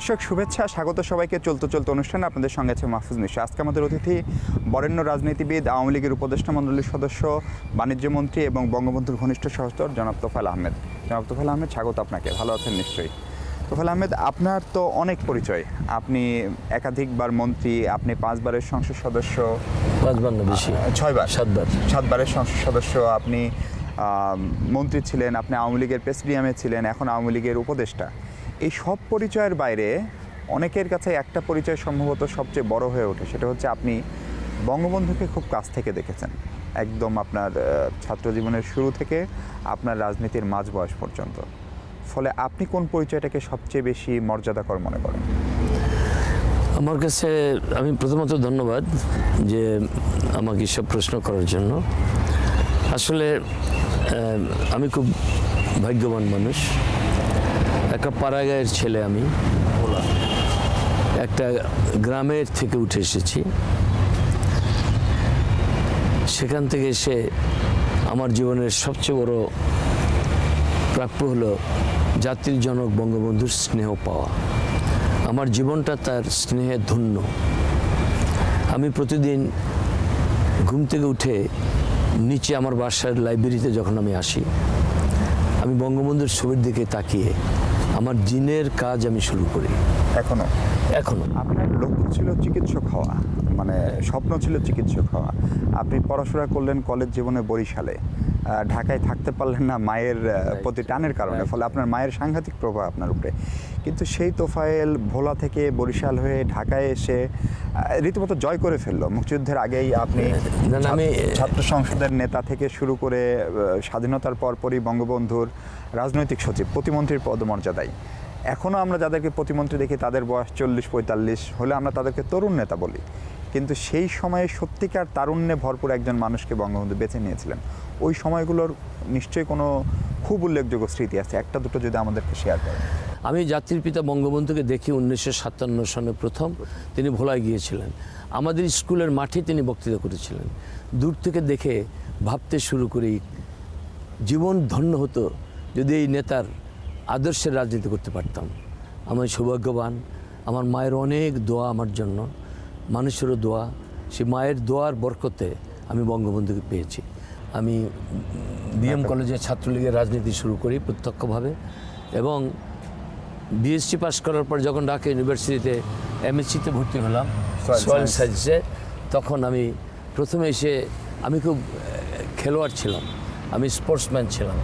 দর্শক শুভেচ্ছা স্বাগত সবাইকে চলতে চলতে অনুষ্ঠানে আপনাদের সঙ্গে আছে মাহফুজ মিশ্র আজকে আমাদের অতিথি বরেণ্য রাজনীতিবিদ আওয়ামী লীগের উপদেষ্টা মণ্ডলীর সদস্য বাণিজ্য মন্ত্রী এবং বঙ্গবন্ধুর ঘনিষ্ঠ সহচর জনাব তোফাল আহমেদ। জনাব তোফাল আহমেদ স্বাগত আপনাকে। ভালো আছেন নিশ্চয়ই? তোফাল আহমেদ আপনার তো অনেক পরিচয়। আপনি একাধিকবার মন্ত্রী আপনি পাঁচবারের সংসদ সদস্য। পাঁচবার না বেশি। ছয়বার। সাতবার। সাতবারের সংসদ সদস্য। আপনি মন্ত্রী ছিলেন আপনি আওয়ামী লীগের প্রেসিডিয়ামে ছিলেন এখন আওয়ামী লীগের উপদেষ্টা। এই সব পরিচয়ের বাইরে অনেকের কাছে একটা পরিচয় সম্ভবত সবচেয়ে বড় হয়ে ওঠে, সেটা হচ্ছে আপনি বঙ্গবন্ধুকে খুব কাছ থেকে দেখেছেন। একদম আপনার ছাত্র জীবনের শুরু থেকে আপনার রাজনীতির মাঝ বয়স পর্যন্ত। ফলে আপনি কোন পরিচয়টাকে সবচেয়ে বেশি মর্যাদাকর মনে করেন? আমার কাছে, আমি প্রথমত ধন্যবাদ যে আমাকে সব প্রশ্ন করার জন্য। আসলে আমি খুব ভাগ্যবান মানুষ। একটা পাড়াগাঁয়ের ছেলে আমি। একটা গ্রামের থেকে উঠে এসেছি। সেখান থেকে এসে আমার জীবনের সবচেয়ে বড় প্রাপ্য হলো জাতির জনক বঙ্গবন্ধুর স্নেহ পাওয়া। আমার জীবনটা তার স্নেহে ধন্য। আমি প্রতিদিন ঘুম থেকে উঠে নিচে আমার বাসার লাইব্রেরিতে যখন আমি আসি আমি বঙ্গবন্ধুর ছবির দিকে তাকিয়ে আমার জিনের কাজ আমি শুরু করি। এখনও? এখনও। আপনার লক্ষ্য ছিল চিকিৎসক হওয়া মানে স্বপ্ন ছিল চিকিৎসক হওয়া। আপনি পড়াশোনা করলেন কলেজ জীবনে বরিশালে। ঢাকায় থাকতে পারলেন না মায়ের প্রতি টানের কারণে ফলে আপনার মায়ের সাংঘাতিক প্রভাব আপনার উপরে। কিন্তু সেই তোফায়েল ভোলা থেকে বরিশাল হয়ে ঢাকায় এসে রীতিমতো জয় করে ফেলল। মুক্তিযুদ্ধের আগেই আপনি আমি- ছাত্র- ছাত্র সংসদের নেতা থেকে শুরু করে স্বাধীনতার পরপরই বঙ্গবন্ধুর রাজনৈতিক সচিব প্রতিমন্ত্রীর পদমর্যাদায় এখনও আমরা যাদেরকে প্রতিমন্ত্রী দেখি তাদের বয়স চল্লিশ পঁয়তাল্লিশ হলে আমরা তাদেরকে তরুণ নেতা বলি। কিন্তু সেই সময়ে সত্যিকার তারুণ্যে ভরপুর একজন মানুষকে বঙ্গবন্ধু বেছে নিয়েছিলেন। ওই সময়গুলোর নিশ্চয়ই কোনো খুব উল্লেখযোগ্য স্মৃতি আছে। একটা দুটো যদি আমাদেরকে শেয়ার করেন। আমি জাতির পিতা বঙ্গবন্ধুকে দেখি উনিশশো সাতান্ন সনে প্রথম। তিনি ভোলায় গিয়েছিলেন। আমাদের স্কুলের মাঠে তিনি বক্তৃতা করেছিলেন। দূর থেকে দেখে ভাবতে শুরু করি, জীবন ধন্য হতো যদি এই নেতার আদর্শের রাজনীতি করতে পারতাম। আমি সৌভাগ্যবান। আমার মায়ের অনেক দোয়া আমার জন্য। মানুষেরও দোয়া সে মায়ের দোয়ার বরকতে আমি বঙ্গবন্ধুকে পেয়েছি। আমি বিএম কলেজে ছাত্রলীগের রাজনীতি শুরু করি প্রত্যক্ষভাবে এবং বিএসসি পাস করার পর যখন ঢাকা ইউনিভার্সিটিতে এমএসসিতে ভর্তি হলাম সয়েল। সায়েন্সে তখন আমি প্রথমে এসে আমি খুব খেলোয়াড় ছিলাম। আমি স্পোর্টসম্যান ছিলাম।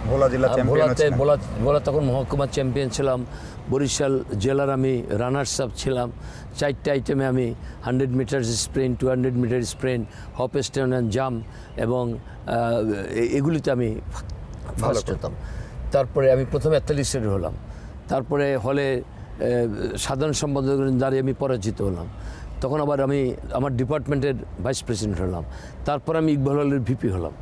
ভোলাতে ভোলা ভোলা তখন মহকুমা চ্যাম্পিয়ন ছিলাম। বরিশাল জেলার আমি রানার্স আপ ছিলাম। চারটে আইটেমে আমি hundred metre sprint two hundred metre sprint hop step and jump এবং এগুলিতে আমি ফার্স্ট হতাম। তারপরে আমি প্রথমে অ্যাথলেটিক্সের হলাম। তারপরে হলে সাধারণ সম্পাদক দাঁড়িয়ে আমি পরাজিত হলাম। তখন আবার আমি আমার ডিপার্টমেন্টের ভাইস প্রেসিডেন্ট হলাম। তারপর আমি ইকবাল হলের ভিপি হলাম।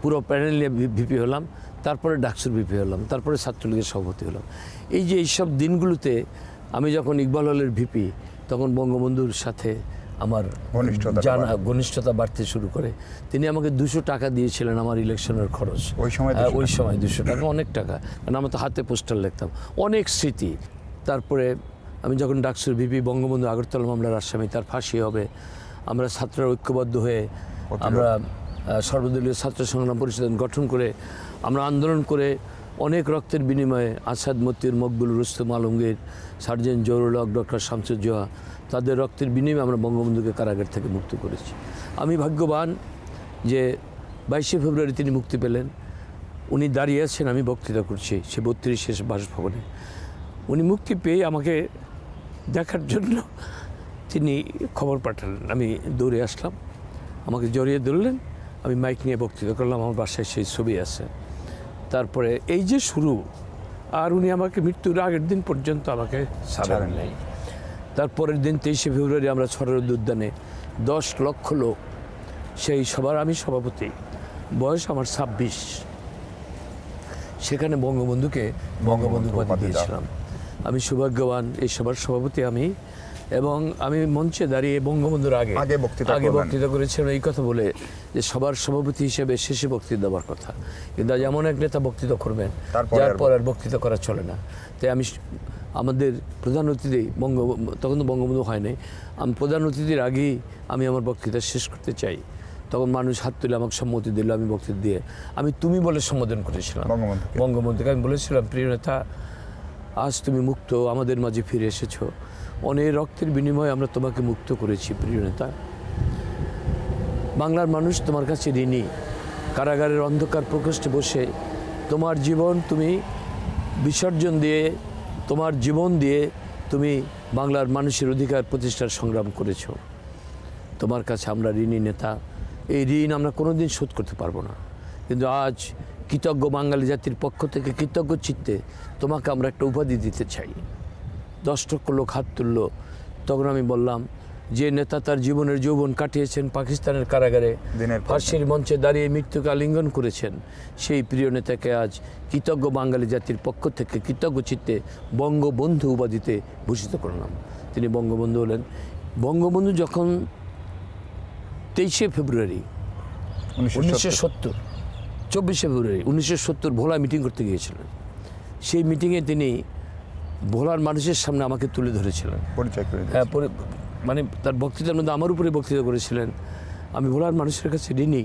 পুরো প্যানেল নিয়ে ভিপি হলাম তারপরে ডাকসুর ভিপি হলাম তারপরে ছাত্রলীগের সভাপতি হলাম। এই যে এইসব দিনগুলোতে আমি যখন ইকবাল হলের ভিপি তখন বঙ্গবন্ধুর সাথে আমার জানা ঘনিষ্ঠতা বাড়তে শুরু করে। তিনি আমাকে দুশো টাকা দিয়েছিলেন আমার ইলেকশনের খরচ। ওই সময় হ্যাঁ, ওই সময় দুশো টাকা অনেক টাকা। কারণ আমরা তো হাতে পোস্টার লিখতাম। অনেক স্মৃতি। তারপরে আমি যখন ডাকসুর ভিপি বঙ্গবন্ধু আগরতলা মামলার আসামি তার ফাঁসি হবে আমরা ছাত্ররা ঐক্যবদ্ধ হয়ে আমরা সর্বদলীয় ছাত্র সংগ্রাম পরিষদ গঠন করে আমরা আন্দোলন করে অনেক রক্তের বিনিময়ে আসাদ মতির মকবুল, রুস্তম আলমগীর সার্জেন্ট জহুরুল হক, ডক্টর শামসুজ্জোহা তাদের রক্তের বিনিময়ে আমরা বঙ্গবন্ধুকে কারাগার থেকে মুক্ত করেছি। আমি ভাগ্যবান যে বাইশে ফেব্রুয়ারি তিনি মুক্তি পেলেন। উনি দাঁড়িয়ে আছেন, আমি বক্তৃতা করছি সে বত্রিশ শেষ বাসভবনে। উনি মুক্তি পেয়ে আমাকে দেখার জন্য তিনি খবর পাঠালেন। আমি দৌড়ে আসলাম, আমাকে জড়িয়ে ধরলেন। আমি মাইক নিয়ে বক্তৃতা করলাম আমার বাসায় সেই ছবি আছে। তারপরে এই যে শুরু আর উনি আমাকে মৃত্যুর আগের দিন পর্যন্ত আমাকে ছাড়েন ছাড়েন নাই। তারপরের দিন তেইশে ফেব্রুয়ারি আমরা সরদ উদ্যানে দশ লক্ষ লোক সেই সবার আমি সভাপতি। বয়স আমার ছাব্বিশ। সেখানে বঙ্গবন্ধুকে বঙ্গবন্ধু উপাধি দিয়েছিলাম। আমি সৌভাগ্যবান এই সবার সভাপতি আমি এবং আমি মঞ্চে দাঁড়িয়ে বঙ্গবন্ধুর আগে আগে বক্তৃতা আগে বক্তৃতা করেছিলাম এই কথা বলে যে সবার সভাপতি হিসেবে শেষে বক্তৃতা দেওয়ার কথা। কিন্তু আজ এমন এক নেতা বক্তৃতা করবেন যার পর আর বক্তৃতা। করা চলে না। তাই আমি আমাদের প্রধান অতিথি বঙ্গ তখন তো বঙ্গবন্ধু হয় নাই আমি প্রধান অতিথির আগেই আমি আমার বক্তৃতা শেষ করতে চাই। তখন মানুষ হাত তুলে আমাকে সম্মতি দিল আমি বক্তৃতা দিয়ে আমি তুমি বলে সম্বোধন করেছিলাম। বঙ্গবন্ধুকে আমি বলেছিলাম প্রিয় নেতা আজ তুমি মুক্ত আমাদের মাঝে ফিরে এসেছ। অনেক রক্তের বিনিময়ে আমরা তোমাকে মুক্ত করেছি, প্রিয় নেতা। বাংলার মানুষ তোমার কাছে ঋণী। কারাগারের অন্ধকার প্রকোষ্ঠে বসে তোমার জীবন তুমি বিসর্জন দিয়ে, তোমার জীবন দিয়ে তুমি বাংলার মানুষের অধিকার প্রতিষ্ঠার সংগ্রাম করেছ। তোমার কাছে আমরা ঋণী নেতা। এই ঋণ আমরা কোনো দিন শোধ করতে পারব না। কিন্তু আজ কৃতজ্ঞ বাঙালি জাতির পক্ষ থেকে, কৃতজ্ঞ চিত্তে তোমাকে আমরা একটা উপাধি দিতে চাই। দশ লক্ষ লোক হাত তুলল। তখন আমি বললাম যে নেতা তার জীবনের যৌবন কাটিয়েছেন পাকিস্তানের কারাগারে পর মঞ্চে দাঁড়িয়ে মৃত্যুকে আলিঙ্গন করেছেন। সেই প্রিয় নেতাকে আজ কৃতজ্ঞ বাঙালি জাতির পক্ষ থেকে কৃতজ্ঞ চিত্তে বঙ্গবন্ধু উপাধিতে ভূষিত করলাম। তিনি বঙ্গবন্ধু হলেন। বঙ্গবন্ধু যখন তেইশে ফেব্রুয়ারি উনিশশো সত্তর চব্বিশে ফেব্রুয়ারি উনিশশো সত্তর ভোলা মিটিং করতে গিয়েছিলেন। সেই মিটিংয়ে তিনি ভোলার মানুষের সামনে আমাকে তুলে ধরেছিলেন। পরিচয় করে হ্যাঁ মানে তার বক্তৃতার মধ্যে আমার উপরে বক্তৃতা করেছিলেন। আমি ভোলার মানুষের কাছে ঋণী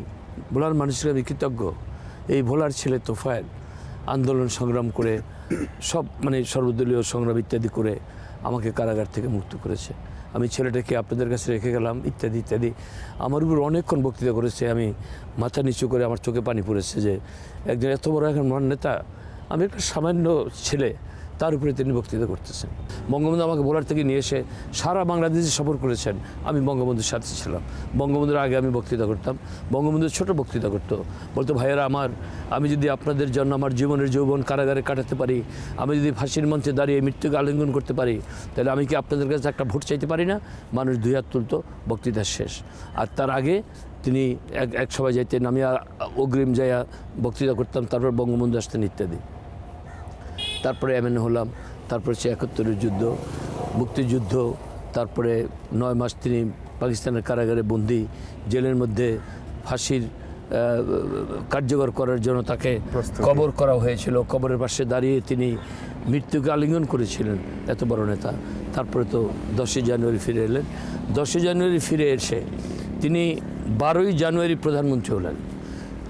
ভোলার মানুষের আমি কৃতজ্ঞ। এই ভোলার ছেলে তোফায়েল আন্দোলন সংগ্রাম করে সব মানে সর্বদলীয় সংগ্রাম ইত্যাদি করে আমাকে কারাগার থেকে মুক্ত করেছে। আমি ছেলেটাকে আপনাদের কাছে রেখে গেলাম ইত্যাদি ইত্যাদি। আমার উপর অনেকক্ষণ বক্তৃতা করেছে। আমি মাথা নিচু করে আমার চোখে পানি পড়েছে যে একজন এত বড় এখন মহান নেতা আমি একটা সামান্য ছেলে তার উপরে তিনি বক্তৃতা করতেছেন। বঙ্গবন্ধু আমাকে বোলার থেকে নিয়ে এসে সারা বাংলাদেশে সফর করেছেন। আমি বঙ্গবন্ধুর সাথে ছিলাম। বঙ্গবন্ধুর আগে আমি বক্তৃতা করতাম। বঙ্গবন্ধু ছোট বক্তৃতা করতো। বলতো, ভাইয়েরা আমার, আমি যদি আপনাদের জন্য আমার জীবনের যৌবন কারাগারে কাটাতে পারি, আমি যদি ফাঁসির মঞ্চে দাঁড়িয়ে মৃত্যুকে আলিঙ্গন করতে পারি, তাহলে আমি কি আপনাদের কাছে একটা ভোট চাইতে পারি না? মানুষ দুই হাত তুলতো, বক্তৃতা শেষ। আর তার আগে তিনি এক এক সবাই যাইতেন, আমি অগ্রিম যাইয়া বক্তৃতা করতাম, তারপর বঙ্গবন্ধু আসতেন ইত্যাদি। তারপরে এমএনএ হলাম তারপরে সে একাত্তরের যুদ্ধ মুক্তিযুদ্ধ তারপরে নয় মাস তিনি পাকিস্তানের কারাগারে বন্দি জেলের মধ্যে ফাঁসির কার্যকর করার জন্য তাকে কবর করা হয়েছিল। কবরের পাশে দাঁড়িয়ে তিনি মৃত্যুকে আলিঙ্গন করেছিলেন এত বড় নেতা। তারপরে তো দশই জানুয়ারি ফিরে এলেন। দশই জানুয়ারি ফিরে এসে তিনি বারোই জানুয়ারি প্রধানমন্ত্রী হলেন।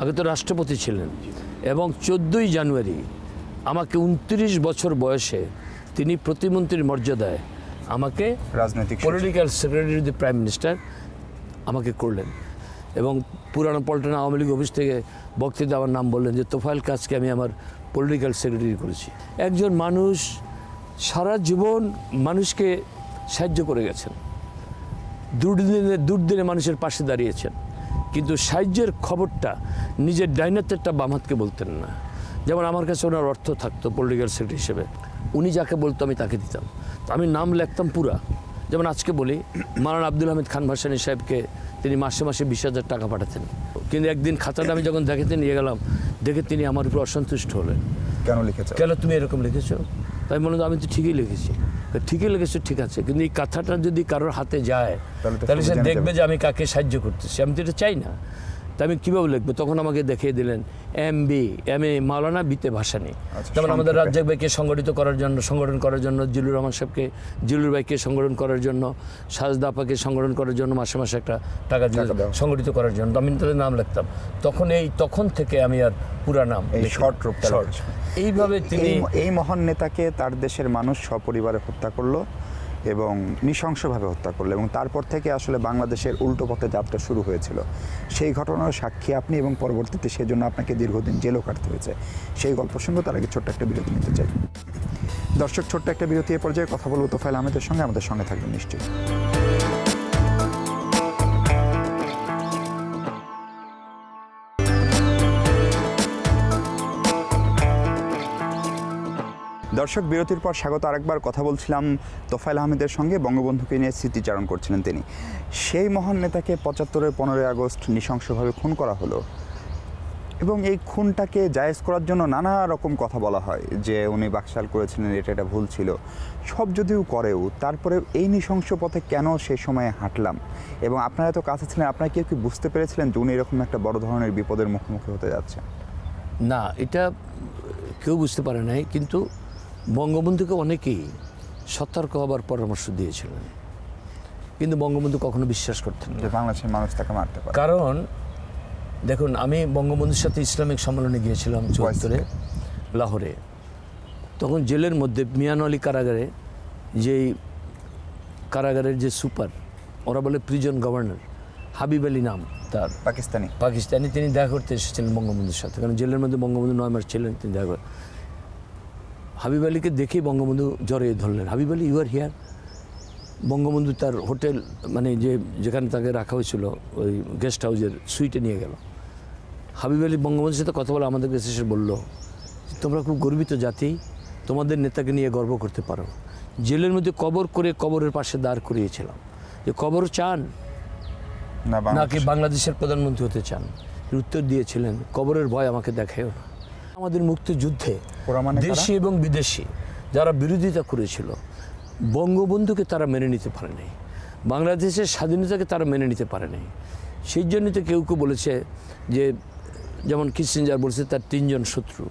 আগে তো রাষ্ট্রপতি ছিলেন এবং চোদ্দোই জানুয়ারি আমাকে উনত্রিশ বছর বয়সে তিনি প্রতিমন্ত্রীর মর্যাদায় আমাকে রাজনৈতিক political secretary the prime minister আমাকে করলেন। এবং পুরানো পল্টন আওয়ামী লীগ অফিস থেকে বক্তৃতা আমার নাম বললেন যে তোফাইল কাজকে আমি আমার পলিটিক্যাল সেক্রেটারি করেছি। একজন মানুষ সারা জীবন মানুষকে সাহায্য করে গেছেন। দুর্দিনে দুর্দিনে মানুষের পাশে দাঁড়িয়েছেন। কিন্তু সাহায্যের খবরটা নিজের ডাইনাতেরটা বামাতকে বলতেন না। যেমন আমার কাছে ওনার অর্থ থাকতো পলিটিক্যাল সেক্রেটারি হিসেবে। উনি যাকে বলতো আমি তাকে দিতাম। তো আমি নাম লিখতাম পুরা। যেমন আজকে বলি মারান আব্দুল হামিদ খান ভাসানী সাহেবকে তিনি মাসে মাসে বিশ হাজার টাকা পাঠাতেন। কিন্তু একদিন খাতাটা আমি যখন দেখাতে নিয়ে গেলাম দেখে তিনি আমার উপর অসন্তুষ্ট হলেন। কেন লিখেছে? কেন তুমি এরকম লিখেছো? তাই মনে আমি তো ঠিকই লিখেছি। ঠিকই লিখেছো ঠিক আছে। কিন্তু এই কথাটা যদি কারোর হাতে যায় তাহলে সে দেখবে যে আমি কাকে সাহায্য করতেছি। আমি তো এটা চাই না। তা আমি কীভাবে লিখব তখন আমাকে দেখিয়ে দিলেন M B M A Maulana বিতে ভাষা নেই আচ্ছা, যেমন আমাদের। রাজ্জাক ভাইকে সংগঠিত করার জন্য সংগঠন করার জন্য জিলুর রহমান সাহেবকে জিলুর ভাইকে সংগঠন করার জন্য সাজদা আপাকে সংগঠন করার জন্য মাসে মাসে একটা টাকা দিয়ে সংগঠিত করার জন্য আমি তাদের নাম লিখতাম তখন এই তখন থেকে আমি আর পুরা নাম Short। লিখেছেন। এইভাবে তিনি এই মহান নেতাকে তার দেশের মানুষ সপরিবারে হত্যা করল এবং নৃশংসভাবে হত্যা করল এবং তারপর থেকে আসলে বাংলাদেশের উল্টো পথে যাত্রা শুরু হয়েছিল। সেই ঘটনার সাক্ষী আপনি এবং পরবর্তীতে সেজন্য আপনাকে দীর্ঘদিন জেলও কাটতে হয়েছে। সেই গল্প সঙ্গে তার আগে ছোট্ট একটা বিরতি নিতে চাই। দর্শক, ছোট্ট একটা বিরতি এ পর্যায়ে কথা বলব তোফাইল আহমেদের সঙ্গে। আমাদের সঙ্গে থাকবেন নিশ্চয়ই। দর্শক, বিরতির পর স্বাগত। আরেকবার কথা বলছিলাম তোফাইল আহমেদের সঙ্গে। বঙ্গবন্ধুকে নিয়ে স্মৃতিচারণ করছিলেন তিনি। সেই মহান নেতাকে পঁচাত্তরের পনেরোই আগস্ট নৃশংসভাবে খুন করা হলো। এবং এই খুনটাকে জায়েজ করার জন্য নানা রকম কথা বলা হয়, যে উনি বাকশাল করেছিলেন, এটা এটা ভুল ছিল। সব যদিও করেও তারপরে এই নৃশংস পথে কেন সে সময়ে হাঁটলাম? এবং আপনারা তো কাছে ছিলেন, আপনারা কেউ কি বুঝতে পেরেছিলেন যে উনি এরকম একটা বড় ধরনের বিপদের মুখোমুখি হতে যাচ্ছে না, এটা কেউ বুঝতে পারে নাই, কিন্তু বঙ্গবন্ধুকে অনেকেই সতর্ক হবার পরামর্শ দিয়েছিলেন। কিন্তু বঙ্গবন্ধু কখনো বিশ্বাস করতেন যে বাংলাদেশের মানুষ তাকে মারতে পারে। কারণ দেখুন আমি বঙ্গবন্ধুর সাথে ইসলামিক সম্মেলনে গিয়েছিলাম চুয়াত্তরে লাহোরে। তখন জেলের মধ্যে মিয়ান আলী কারাগারে যেই কারাগারের যে সুপার ওরা বলে প্রিজন গভর্নর হাবিব আলী নাম তার। পাকিস্তানি। পাকিস্তানি তিনি দেখা করতে এসেছিলেন বঙ্গবন্ধুর সাথে। কারণ জেলের মধ্যে বঙ্গবন্ধু নয় মাস ছিলেন তিনি দেখা হাবিব আলীকে দেখেই বঙ্গবন্ধু জড়িয়ে ধরলেন Habib Ali you are here Bangabandhu তার হোটেল মানে যে যেখানে তাকে রাখা হয়েছিল ওই গেস্ট হাউসের সুইটে নিয়ে গেল। হাবিব আলী বঙ্গবন্ধুর সাথে কথা বলে আমাদের কাছে এসে বলল তোমরা খুব গর্বিত জাতি তোমাদের নেতাকে নিয়ে গর্ব করতে পারো। জেলের মধ্যে কবর করে কবরের পাশে দাঁড় করিয়েছিলাম। যে কবর চান নাকি বাংলাদেশের প্রধানমন্ত্রী হতে চান? উত্তর দিয়েছিলেন কবরের ভয় আমাকে দেখায়ও না। আমাদের মুক্তিযুদ্ধে? দেশি এবং বিদেশি যারা বিরোধিতা করেছিল, বঙ্গবন্ধুকে তারা মেনে নিতে পারে নাই, বাংলাদেশের স্বাধীনতাকে তারা মেনে নিতে পারে নাই। সেই জন্যই তো কেউ কেউ বলেছে যে, যেমন কিসিঞ্জার বলছে, তার তিনজন শত্রু,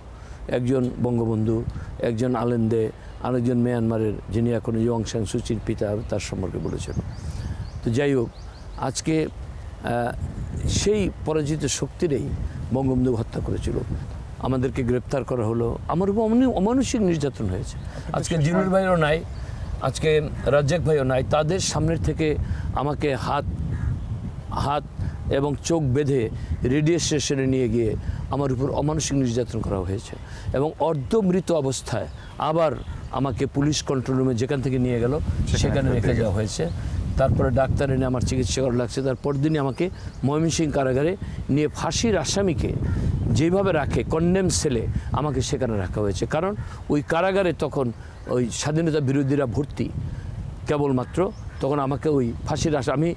একজন বঙ্গবন্ধু, একজন আলেন্দে, আরেকজন মিয়ানমারের, যিনি এখন ইয়ং সাং সুচির পিতা, তার সম্পর্কে বলেছিল তো যাই হোক, আজকে সেই পরাজিত শক্তিরই বঙ্গবন্ধু হত্যা করেছিল। আমাদেরকে গ্রেপ্তার করা হলো। আমার উপর অমানু- অমানুষিক নির্যাতন হয়েছে। আজকে জিনুর ভাইও নাই আজকে রাজ্জাক ভাইও নাই তাদের সামনের থেকে আমাকে হাত হাত এবং চোখ বেঁধে রেডিও স্টেশনে নিয়ে গিয়ে আমার উপর অমানসিক নির্যাতন করা হয়েছে এবং অর্ধমৃত অবস্থায় আবার আমাকে পুলিশ কন্ট্রোল রুমে যেখান থেকে নিয়ে গেল সেখানে রেখে যাওয়া হয়েছে। তারপরে ডাক্তার এনে আমার চিকিৎসা করা লাগছে। তারপর দিনই আমাকে ময়মনসিংহ কারাগারে নিয়ে ফাঁসির আসামিকে যেভাবে রাখে কন্ডেম সেলে আমাকে সেখানে রাখা হয়েছে। কারণ ওই কারাগারে তখন ওই স্বাধীনতা বিরোধীরা ভর্তি, কেবলমাত্র তখন আমাকে ওই ফাঁসির আশা আমি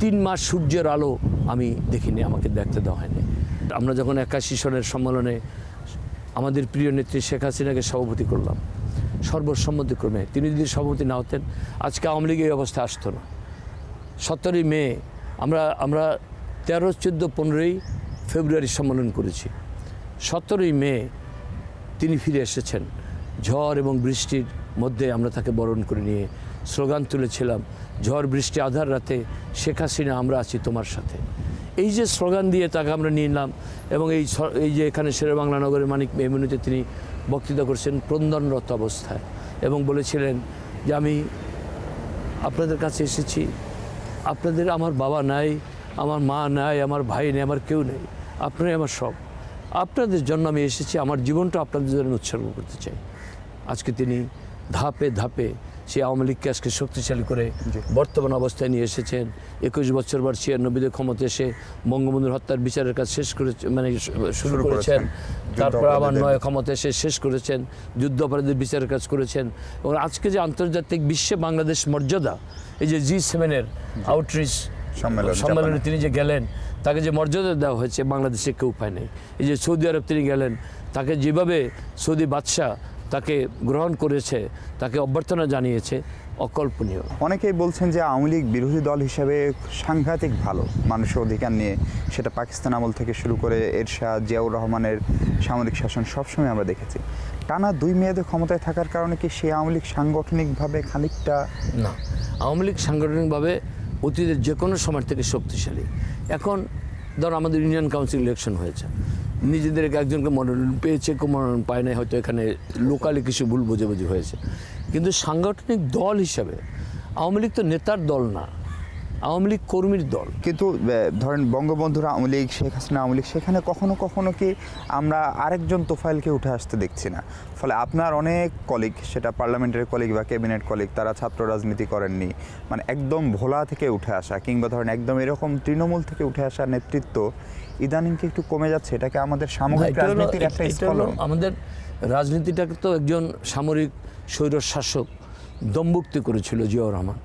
তিন মাস সূর্যের আলো আমি দেখিনি, আমাকে দেখতে দেওয়া হয়নি। আমরা যখন একাশি সনের সম্মেলনে আমাদের প্রিয় নেত্রী শেখ হাসিনাকে সভাপতি করলাম, সর্বসম্মতিক্রমে, তিনি যদি সভাপতি না হতেন, আজকে আওয়ামী লীগ এই অবস্থা আসতো না। সতেরোই মে আমরা আমরা তেরো, চোদ্দ, পনেরোই ফেব্রুয়ারি সম্মেলন করেছি। সতেরোই মে তিনি ফিরে এসেছেন। ঝড় এবং বৃষ্টির মধ্যে আমরা তাকে বরণ করে নিয়ে স্লোগান তুলেছিলাম, ঝড়, বৃষ্টি, আধার রাতে শেখ হাসিনা, আমরা আছি তোমার সাথে। এই যে স্লোগান দিয়ে তাকে আমরা নিলাম এবং এই এই যে এখানে শেরে বাংলা নগরের মানিক মেমনিতে তিনি বক্তৃতা করছেন ক্রন্দনরত অবস্থায় এবং বলেছিলেন যে, আমি আপনাদের কাছে এসেছি। আপনাদের আমার বাবা নাই, আমার মা নাই, আমার ভাই নেই, আমার কেউ নেই। আপনারাই আমার সব। আপনাদের জন্য আমি এসেছি আমার জীবনটা আপনাদের জন্য উৎসর্গ করতে চাই। আজকে তিনি ধাপে ধাপে সে আওয়ামী লীগকে আজকে শক্তিশালী করে বর্তমান অবস্থায় নিয়ে এসেছেন। একুশ বছর বার ছিয়ানব্বইতে ক্ষমতা এসে বঙ্গবন্ধুর হত্যার বিচারের কাজ শেষ করে মানে শুরু করেছেন। তারপর আবার নয় ক্ষমতা এসে শেষ করেছেন। যুদ্ধ অপরাধীর বিচারের কাজ করেছেন। এবং আজকে যে আন্তর্জাতিক বিশ্বে বাংলাদেশ মর্যাদা এই যে জি সেভেনের আউটরিচ সম্মেলনে তিনি যে গেলেন তাকে যে মর্যাদা দেওয়া হয়েছে বাংলাদেশে কেউ পায় নাই। এই যে সৌদি আরব তিনি গেলেন তাকে যেভাবে সৌদি বাদশাহ তাকে গ্রহণ করেছে তাকে অভ্যর্থনা জানিয়েছে অকল্পনীয়। অনেকেই বলছেন যে আওয়ামী লীগ বিরোধী দল হিসেবে সাংঘাতিক ভালো মানুষের অধিকার নিয়ে সেটা পাকিস্তান আমল থেকে শুরু করে এরশাদ জিয়াউর রহমানের সামরিক শাসন সবসময় আমরা দেখেছি। টানা দুই মেয়াদে ক্ষমতায় থাকার কারণে কি সেই আওয়ামী লীগ সাংগঠনিকভাবে খানিকটা না আওয়ামী লীগ সাংগঠনিকভাবে অতীতের যে কোনো সময় থেকে শক্তিশালী। এখন ধর আমাদের ইউনিয়ন কাউন্সিল ইলেকশন হয়েছে। নিজেদের একজনকে মনোনয়ন পেয়েছে, কেউ মনোনয়ন পায় নাই, হয়তো এখানে লোকালি কিছু ভুল বোঝাবুঝি হয়েছে। কিন্তু সাংগঠনিক দল হিসাবে, আওয়ামী লীগ তো নেতার দল না। আওয়ামী লীগ কর্মীর দল। কিন্তু ধরেন বঙ্গবন্ধুর আওয়ামী লীগ শেখ হাসিনা আওয়ামী লীগ সেখানে কখনো কখনো কি আমরা আরেকজন তোফাইলকে উঠে আসতে দেখছি না? ফলে আপনার অনেক কলিগ সেটা পার্লামেন্টের কলিগ বা ক্যাবিনেট কলিগ তারা ছাত্র রাজনীতি করেননি। মানে একদম ভোলা থেকে উঠে আসা কিংবা ধরেন একদম এরকম তৃণমূল থেকে উঠে আসা নেতৃত্ব ইদানিং কি একটু কমে যাচ্ছে। এটাকে আমাদের সামগ্রিক রাজনীতির একটা আমাদের রাজনীতিটাকে তো একজন সামরিক স্বৈর শাসক দম্ভুক্তি করেছিল জিয়াউর রহমান।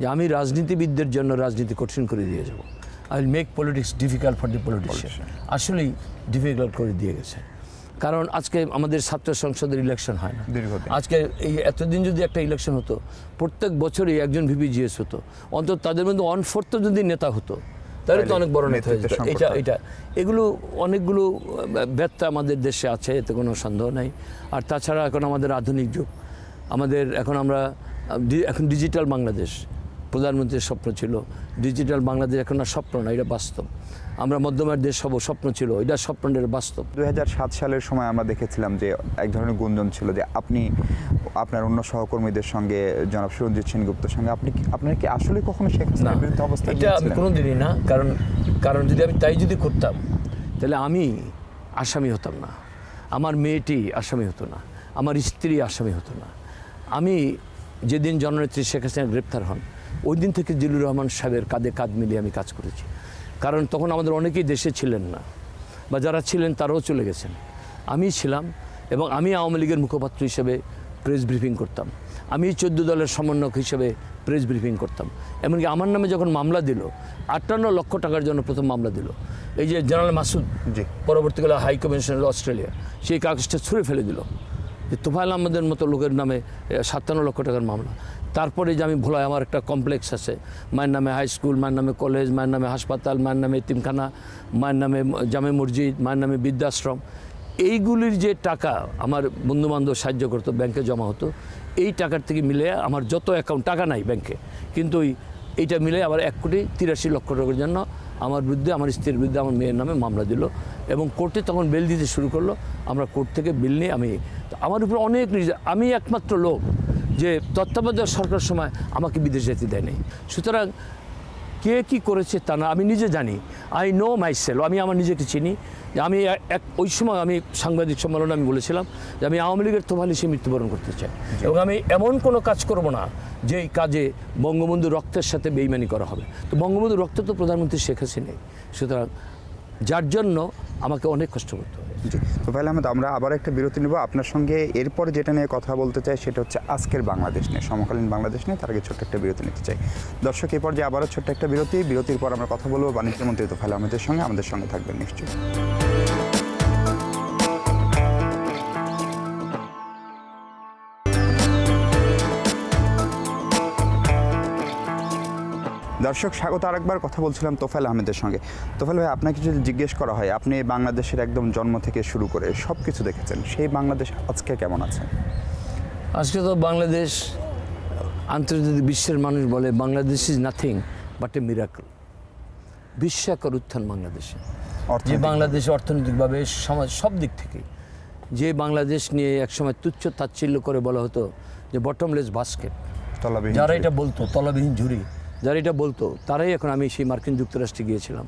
যে আমি রাজনীতিবিদদের জন্য রাজনীতি কঠিন করে দিয়ে যাব। I will make politics difficult for the politician আসলেই ডিফিকাল্ট করে দিয়ে গেছে। কারণ আজকে আমাদের ছাত্র সংসদের ইলেকশন হয় না। আজকে এই এতদিন যদি একটা ইলেকশন হতো প্রত্যেক বছরই একজন ভিপি জিএস হতো। অন্তত তাদের মধ্যে ওয়ান ফোর্থ যদি নেতা হতো তাহলে তো অনেক বড় নেতা হয়ে এটা এটা। এগুলো অনেকগুলো ব্যত্যা আমাদের দেশে আছে এতে কোনো সন্দেহ নাই। আর তাছাড়া এখন আমাদের আধুনিক যুগ। আমাদের এখন আমরা এখন ডিজিটাল বাংলাদেশ। প্রধানমন্ত্রীর স্বপ্ন ছিল ডিজিটাল বাংলাদেশ এখন আর স্বপ্ন না এটা বাস্তব। আমরা মধ্যমের দেশ হব স্বপ্ন ছিল এটা স্বপ্নের বাস্তব। দু হাজার সাত সালের সময় আমরা দেখেছিলাম যে এক ধরনের গুঞ্জন ছিল যে আপনি আপনার অন্য সহকর্মীদের সঙ্গে জনাব সুরঞ্জিত সেনগুপ্তের সঙ্গে আপনি কি- আপনার কি আসলে কখনো শেখ হাসিনার বিরুদ্ধে অবস্থান এটা আমি নিয়েছিলেন? কোনো দিনই না কারণ কারণ যদি আমি তাই যদি করতাম তাহলে আমি আসামি হতাম না। আমার মেয়েটি আসামি হতো না আমার স্ত্রী আসামি হতো না। আমি যেদিন জননেত্রী শেখ হাসিনা গ্রেপ্তার হন ওই দিন থেকে জিলুর রহমান সাহেবের কাঁধে কাঁধ মিলিয়ে আমি কাজ করেছি। কারণ তখন আমাদের অনেকেই দেশে ছিলেন না বা যারা ছিলেন তারাও চলে গেছেন। আমি ছিলাম এবং আমি আওয়ামী লীগের মুখপাত্র হিসেবে প্রেস ব্রিফিং করতাম। আমি চোদ্দ দলের সমন্বয়ক হিসেবে প্রেস ব্রিফিং করতাম। এমনকি আমার নামে যখন মামলা দিল আটান্ন লক্ষ টাকার জন্য প্রথম মামলা দিল। এই যে জেনারেল মাসুদ জি। পরবর্তীকালে হাই কমিশনার অস্ট্রেলিয়া সেই কাগজটা ছুঁড়ে ফেলে দিল। যে তোফায়ল আহমদের মতো লোকের নামে সাতান্ন লক্ষ টাকার মামলা। তারপরে যে আমি ভোলায় আমার একটা কমপ্লেক্স আছে। মায়ের নামে হাই স্কুল মায়ের নামে কলেজ মায়ের নামে হাসপাতাল, মায়ের নামে তিমখানা মায়ের নামে জামে মসজিদ, মায়ের নামে বৃদ্ধাশ্রম। এইগুলির যে টাকা আমার বন্ধুবান্ধব সাহায্য করতো, ব্যাংকে জমা হতো, এই টাকার থেকে মিলে আমার যত অ্যাকাউন্ট টাকা নাই ব্যাংকে। কিন্তু এইটা মিলে আবার এক কোটি তিরাশি লক্ষ টাকার জন্য আমার বিরুদ্ধে, আমার স্ত্রীর বিরুদ্ধে আমার মেয়ের নামে মামলা দিল এবং কোর্টে তখন বেল দিতে শুরু করল। আমরা কোর্ট থেকে বিল নিয়ে আমি আমার উপর অনেক আমি একমাত্র লোক যে তত্ত্বাবধায়ক সরকার সময় আমাকে বিদেশ যেতে দেয়নি। সুতরাং কে কি করেছে তা না আমি নিজে জানি। আই নো মাই সেল আমি আমার নিজেকে চিনি। যে আমি এক ওই সময় আমি সাংবাদিক সম্মেলনে আমি বলেছিলাম যে আমি আওয়ামী লীগের তোফালি সে মৃত্যুবরণ করতে চাই। এবং আমি এমন কোনো কাজ করব না যেই কাজে বঙ্গবন্ধু রক্তের সাথে বেইমানি করা হবে। তো বঙ্গবন্ধু রক্ত তো প্রধানমন্ত্রী শেখ হাসিনাই। সুতরাং যার জন্য আমাকে অনেক কষ্ট করতে হবে। জি, তো তোফাইল আহমেদ, আমরা আবার একটা বিরতি নেব। আপনার সঙ্গে এরপর যেটা নিয়ে কথা বলতে চাই সেটা হচ্ছে আজকের বাংলাদেশ নিয়ে, সমকালীন বাংলাদেশ নিয়ে, তার আগে ছোট্ট একটা বিরতি নিতে চাই। দর্শক এই পর্যায়ে আবারও ছোট্ট একটা বিরতি। বিরতির পর আমরা কথা বলব বাণিজ্য মন্ত্রী তোফাইল আহমেদের সঙ্গে। আমাদের সঙ্গে থাকবেন নিশ্চয়ই। দর্শক স্বাগত। আরেকবার কথা বলছিলাম তোফাইল আহমেদের সঙ্গে। তোফাইল ভাই আপনাকে যদি জিজ্ঞেস করা হয় আপনি বাংলাদেশের একদম জন্ম থেকে শুরু করে সব কিছু দেখেছেন সেই বাংলাদেশ আজকে কেমন আছে? আজকে তো বাংলাদেশ আন্তর্জাতিক বিশ্বের মানুষ বলে Bangladesh is nothing but a miracle বিস্ময়কর উত্থান বাংলাদেশে। যে বাংলাদেশ অর্থনৈতিকভাবে সমাজ সব দিক থেকে যে বাংলাদেশ নিয়ে একসময় তুচ্ছ তাচ্ছিল্য করে বলা হতো যে বটমলেস বাস্কেট যারা এটা বলতো তলাবিহীন ঝুড়ি। যারা এটা বলতো, তারাই এখন আমি সেই মার্কিন যুক্তরাষ্ট্রে গিয়েছিলাম।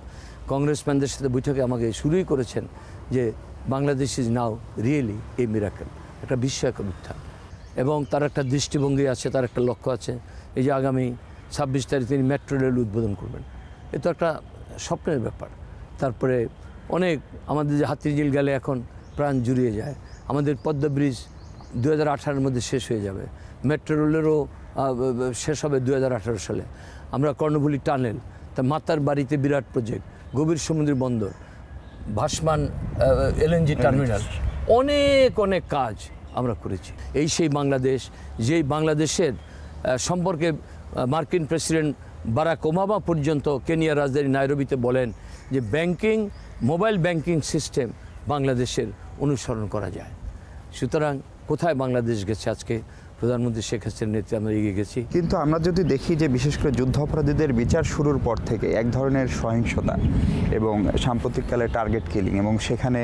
কংগ্রেসম্যানদের সাথে বৈঠকে আমাকে শুরুই করেছেন যে, Bangladesh is now really a miracle. একটা বিস্ময়কর উত্থান। এবং তার একটা দৃষ্টিভঙ্গি আছে, তার একটা লক্ষ্য আছে, এই যে আগামী ছাব্বিশ তারিখ তিনি মেট্রো রেল উদ্বোধন করবেন। এ তো একটা স্বপ্নের ব্যাপার। তারপরে অনেক, আমাদের যে হাতিঝিল গেলে এখন প্রাণ জুড়িয়ে যায়। আমাদের পদ্মা ব্রিজ দু হাজার মধ্যে শেষ হয়ে যাবে। মেট্রো রেলেরও শেষ হবে দু হাজার আঠারো সালে। আমরা কর্ণফুলী টানেল তা মাতার বাড়িতে বিরাট প্রজেক্ট গভীর সমুদ্র বন্দর ভাসমান এলএনজি টার্মিনাল অনেক অনেক কাজ আমরা করেছি। এই সেই বাংলাদেশ যেই বাংলাদেশের সম্পর্কে মার্কিন প্রেসিডেন্ট বারাক ওবামা পর্যন্ত কেনিয়ার রাজধানী নাইরোবিতে বলেন যে ব্যাংকিং মোবাইল ব্যাংকিং সিস্টেম বাংলাদেশের অনুসরণ করা যায়। সুতরাং কোথায় বাংলাদেশ গেছে আজকে? প্রধানমন্ত্রী শেখ হাসিনার নেতৃত্বে আমরা এগিয়ে গেছি। কিন্তু আমরা যদি দেখি যে বিশেষ করে যুদ্ধ অপরাধীদের বিচার শুরুর পর থেকে এক ধরনের সহিংসতা এবং সাম্প্রতিককালে টার্গেট কিলিং এবং সেখানে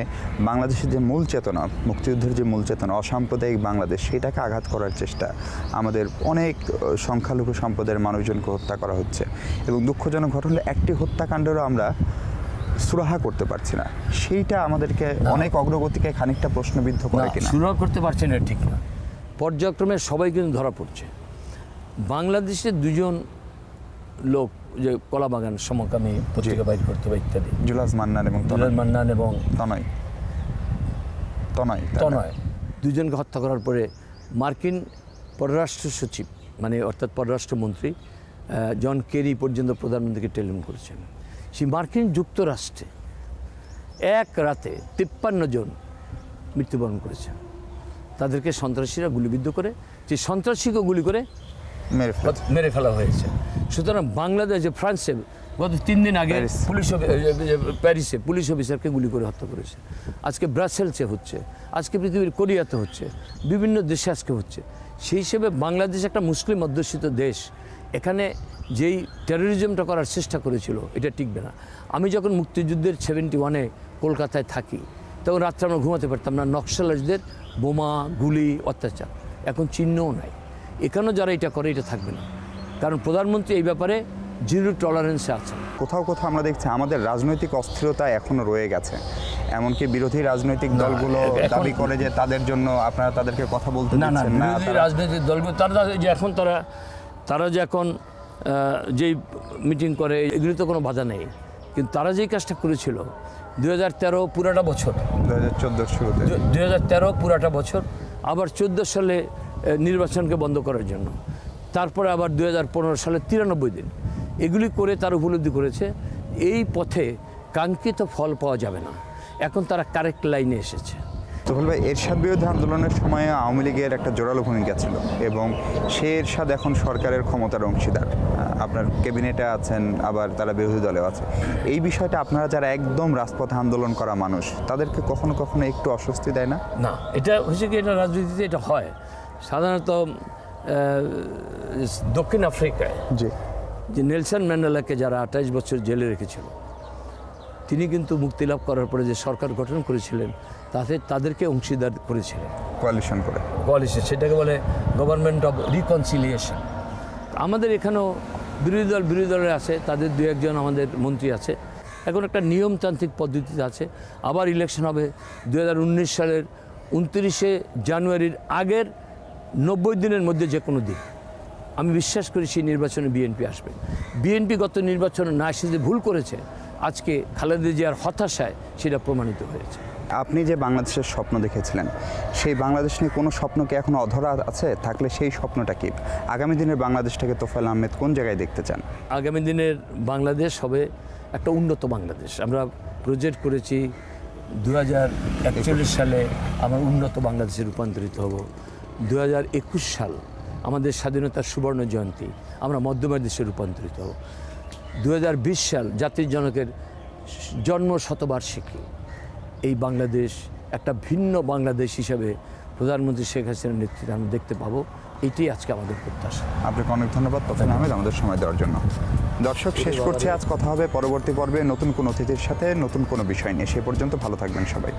বাংলাদেশের যে মূল চেতনা মুক্তিযুদ্ধের যে মূল চেতনা অসাম্প্রদায়িক বাংলাদেশ সেটাকে আঘাত করার চেষ্টা আমাদের অনেক সংখ্যালঘু সম্প্রদায়ের মানুষজনকে হত্যা করা হচ্ছে এবং দুঃখজনক ঘটনা একটি হত্যাকাণ্ডেরও আমরা সুরাহা করতে পারছি না। সেইটা আমাদেরকে অনেক অগ্রগতিকে খানিকটা প্রশ্নবিদ্ধ করে কিনা। শুরু করতে পারছে না ঠিক না। পর্যায়ক্রমে সবাই কিন্তু ধরা পড়ছে। বাংলাদেশের দুজন লোক যে কলাবাগান সমকামী পত্রিকা বাইর করতে বা ইত্যাদি। জুলাস মান্নান এবং তনয়। মান্নান এবং তনয়। তনয় তনয়। দুজনকে হত্যা করার পরে মার্কিন পররাষ্ট্র সচিব মানে অর্থাৎ পররাষ্ট্রমন্ত্রী জন কেরি পর্যন্ত প্রধানমন্ত্রীকে টেলিফোন করেছেন। সেই মার্কিন যুক্তরাষ্ট্রে এক রাতে তিপ্পান্ন জন মৃত্যুবরণ করেছে তাদেরকে সন্ত্রাসীরা গুলিবিদ্ধ করে যে সন্ত্রাসীকে গুলি করে মেরে ফেলা। হয়েছে। সুতরাং বাংলাদেশ ফ্রান্সে গত তিন দিন আগে পুলিশ প্যারিসে পুলিশ অফিসারকে গুলি করে হত্যা করেছে। আজকে ব্রাসেলসে হচ্ছে আজকে পৃথিবীর কোরিয়াতে হচ্ছে বিভিন্ন দেশে আজকে হচ্ছে। সেই হিসেবে বাংলাদেশ একটা মুসলিম অধ্যুষিত দেশ এখানে যেই টেরোরিজমটা করার চেষ্টা করেছিল এটা টিকবে না। আমি যখন মুক্তিযুদ্ধের সেভেন্টি ওয়ানে কলকাতায় থাকি তখন রাত্রে আমরা ঘুমাতে পারতাম না নকশালজদের বোমা গুলি অত্যাচার। এখন চিহ্নও নাই। এখানেও যারা এটা করে এটা থাকবে না। কারণ প্রধানমন্ত্রী এই ব্যাপারে জিরো টলারেন্সে আছে কোথাও কোথাও আমরা দেখছি আমাদের রাজনৈতিক অস্থিরতা এখনও রয়ে গেছে। এমনকি বিরোধী রাজনৈতিক দলগুলো দাবি করে যে তাদের জন্য আপনারা তাদেরকে কথা বলতে না না বিরোধী রাজনৈতিক দলগুলো তারা যে এখন তারা তারা যে এখন যেই মিটিং করে এগুলি তো কোনো বাধা নেই। কিন্তু তারা যেই কাজটা করেছিল দু হাজার তেরো পুরাটা বছর। দু হাজার চোদ্দোর শুরুতে। দু হাজার তেরো পুরাটা বছর আবার চোদ্দ সালে নির্বাচনকে বন্ধ করার জন্য। তারপরে আবার দু হাজার পনেরো সালে তিরানব্বই দিন। এগুলি করে তার উপলব্ধি করেছে এই পথে কাঙ্ক্ষিত ফল পাওয়া যাবে না। এখন তারা কারেক্ট লাইনে এসেছে। তোফল ভাই এরশাদ বিরোধী আন্দোলনের সময় আওয়ামী লীগের একটা জোরালো ভূমিকা ছিল এবং সে এরশাদ এখন সরকারের ক্ষমতার অংশীদার। আপনার ক্যাবিনেটে আছেন আবার তারা বিরোধী দলেও আছে। এই বিষয়টা আপনারা যারা একদম রাজপথে আন্দোলন করা মানুষ তাদেরকে কখনো কখনো একটু অস্বস্তি দেয় না? না এটা হচ্ছে কি এটা রাজনীতিতে এটা হয়। সাধারণত দক্ষিণ আফ্রিকায় জি। যে নেলসন ম্যান্ডেলাকে যারা আঠাইশ বছর জেলে রেখেছিল তিনি কিন্তু মুক্তি লাভ করার পরে যে সরকার গঠন করেছিলেন তাতে তাদেরকে অংশীদার করেছিলেন। কোয়ালিশন করে। কোয়ালিশন সেটাকে বলে গভর্নমেন্ট অফ রিকনসিলিয়েশন আমাদের এখানেও বিরোধী দল বিরোধী দলে আছে, তাদের দু একজন আমাদের মন্ত্রী আছে। এখন একটা নিয়মতান্ত্রিক পদ্ধতিতে আছে। আবার ইলেকশন হবে দু হাজার উনিশ সালের উনত্রিশে জানুয়ারির আগের নব্বই দিনের মধ্যে যে কোনো দিন। আমি বিশ্বাস করি সেই নির্বাচনে বিএনপি আসবে। বিএনপি গত নির্বাচনে না এসে যে ভুল করেছে, আজকে খালেদা জিয়ার হতাশায় সেটা প্রমাণিত হয়েছে। আপনি যে বাংলাদেশের স্বপ্ন দেখেছিলেন, সেই বাংলাদেশ নিয়ে কোনো স্বপ্ন কি এখনও অধরা আছে? থাকলে সেই স্বপ্নটা কি? আগামী দিনের বাংলাদেশটাকে তোফাল আহমেদ কোন জায়গায় দেখতে চান? আগামী দিনের বাংলাদেশ হবে একটা উন্নত বাংলাদেশ। আমরা প্রজেক্ট করেছি দু হাজার একচল্লিশ সালে আমরা উন্নত বাংলাদেশে রূপান্তরিত হব। দু হাজার একুশ সাল আমাদের স্বাধীনতার সুবর্ণ জয়ন্তী, আমরা মধ্যমের দেশে রূপান্তরিত হব। দু হাজার বিশ সাল জাতির জনকের জন্ম শতবার্ষিকী এই বাংলাদেশ একটা ভিন্ন বাংলাদেশ হিসাবে প্রধানমন্ত্রী শেখ হাসিনার নেতৃত্বে আমরা দেখতে পাবো। এটি আজকে আমাদের প্রত্যাশা। আপনাকে অনেক ধন্যবাদ তোফাল আহমেদ, আমাদের সময় দেওয়ার জন্য। দর্শক, শেষ করছে আজ, কথা হবে পরবর্তী পর্বে নতুন কোনো অতিথির সাথে, নতুন কোনো বিষয় নিয়ে। সে পর্যন্ত ভালো থাকবেন সবাই।